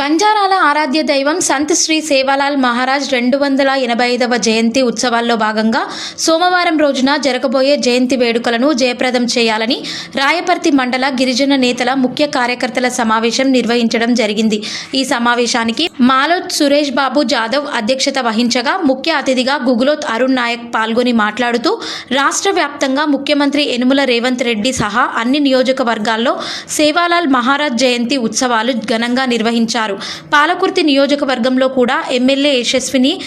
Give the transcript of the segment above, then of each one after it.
బంజారాల ఆరాధ్య దైవం సంత్ శ్రీ సేవాలాల్ మహారాజ్ రెండు వందల ఎనభై ఐదవ జయంతి ఉత్సవాల్లో భాగంగా సోమవారం రోజున జరగబోయే జయంతి వేడుకలను జయప్రదం చేయాలని రాయపర్తి మండల గిరిజన నేతల ముఖ్య కార్యకర్తల సమావేశం నిర్వహించడం జరిగింది. ఈ సమావేశానికి మాలోత్ సురేష్ బాబు జాదవ్ అధ్యక్షత వహించగా ముఖ్య అతిథిగా గుగులోత్ అరుణ్ నాయక్ పాల్గొని మాట్లాడుతూ రాష్ట్ర వ్యాప్తంగా ముఖ్యమంత్రి యనుమల రేవంత్ రెడ్డి సహా అన్ని నియోజకవర్గాల్లో సేవాలాల్ మహారాజ్ జయంతి ఉత్సవాలు ఘనంగా నిర్వహించారు. పాలకుర్తి నియోజకవర్గంలో కూడా ఎమ్మెల్యే యశస్విని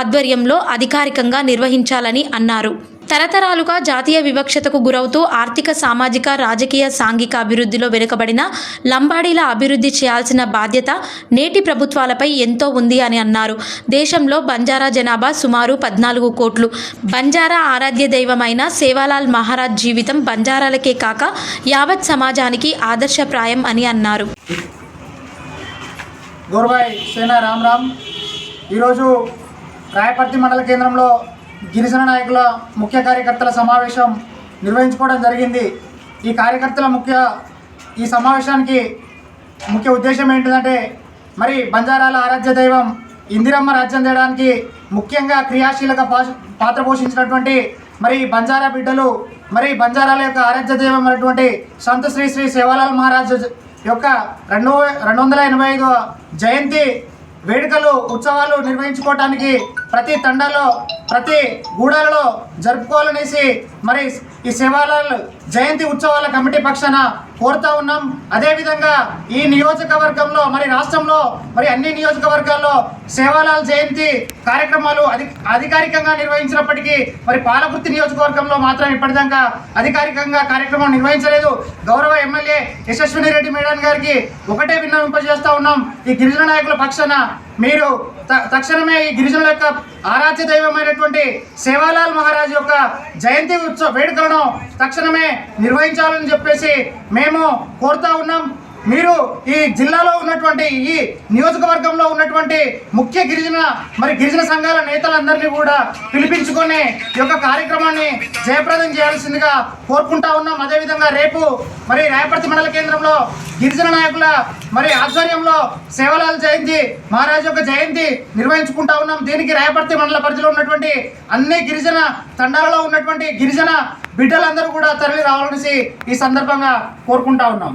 ఆధ్వర్యంలో అధికారికంగా నిర్వహించాలని అన్నారు. తరతరాలుగా జాతీయ వివక్షతకు గురవుతూ ఆర్థిక సామాజిక రాజకీయ సాంఘిక అభివృద్ధిలో వెనుకబడిన లంబాడీల అభివృద్ధి చేయాల్సిన బాధ్యత నేటి ప్రభుత్వాలపై ఎంతో ఉంది అని అన్నారు. దేశంలో బంజారా జనాభా సుమారు పద్నాలుగు కోట్లు. బంజారా ఆరాధ్య దైవమైన సేవాలాల్ మహారాజ్ జీవితం బంజారాలకే కాక యావత్ సమాజానికి ఆదర్శప్రాయం అని అన్నారు. గౌరవాయ్ సేనా రామ్ రామ్. ఈరోజు రాయపర్తి మండల కేంద్రంలో గిరిజన నాయకుల ముఖ్య కార్యకర్తల సమావేశం నిర్వహించుకోవడం జరిగింది. ఈ కార్యకర్తల ముఖ్య ఈ సమావేశానికి ముఖ్య ఉద్దేశం ఏంటిదంటే మరి బంజారాల ఆరాధ్య దైవం ఇందిరమ్మ రాజ్యం చేయడానికి ముఖ్యంగా క్రియాశీలక పా- పాత్ర పోషించినటువంటి మరి బంజారా బిడ్డలు మరి బంజారాల యొక్క ఆరాధ్య దైవం అనేటువంటి సంత శ్రీ శ్రీ సేవాలాల్ మహారాజ్ యొక్క రెండు రెండు వందల ఎనభై ఐదు జయంతి వేడుకలు ఉత్సవాలు నిర్వహించుకోవటానికి ప్రతి తండాలో ప్రతి గూడాలలో జరుపుకోవాలనేసి మరి ఈ సేవాలాల్ జయంతి ఉత్సవాల కమిటీ పక్షాన కోరుతా ఉన్నాం. అదేవిధంగా ఈ నియోజకవర్గంలో మరి రాష్ట్రంలో మరి అన్ని నియోజకవర్గాల్లో సేవాలాల్ జయంతి కార్యక్రమాలు అధి అధికారికంగా నిర్వహించినప్పటికీ మరి పాలకుర్తి నియోజకవర్గంలో మాత్రం ఇప్పటిదాకా అధికారికంగా కార్యక్రమం నిర్వహించలేదు. గౌరవ యశస్విని రెడ్డి మేడం గారికి ఒకటే విన్నవింపజేస్తా ఉన్నాం. ఈ గిరిజన నాయకుల పక్షాన మీరు త- తక్షణమే ఈ గిరిజనుల యొక్క ఆరాధ్య దైవమైనటువంటి సేవాలాల్ మహారాజ్ యొక్క జయంతి ఉత్సవ వేడుకలను తక్షణమే నిర్వహించాలని చెప్పేసి మేము కోరుతా ఉన్నాం. మీరు ఈ జిల్లాలో ఉన్నటువంటి ఈ నియోజకవర్గంలో ఉన్నటువంటి ముఖ్య గిరిజన మరి గిరిజన సంఘాల నేతలందరినీ కూడా పిలిపించుకొని ఈ యొక్క కార్యక్రమాన్ని జయప్రదం చేయాల్సిందిగా కోరుకుంటా ఉన్నాం. అదేవిధంగా రేపు మరి రాయపర్తి మండల కేంద్రంలో గిరిజన నాయకుల మరి ఆధ్వర్యంలో సేవలాల జయంతి మహారాజు యొక్క జయంతి నిర్వహించుకుంటా ఉన్నాం. దీనికి రాయపర్తి మండల పరిధిలో ఉన్నటువంటి అన్ని గిరిజన తండాలలో ఉన్నటువంటి గిరిజన బిడ్డలందరూ కూడా తరలి రావాలనేసి ఈ సందర్భంగా కోరుకుంటా ఉన్నాం.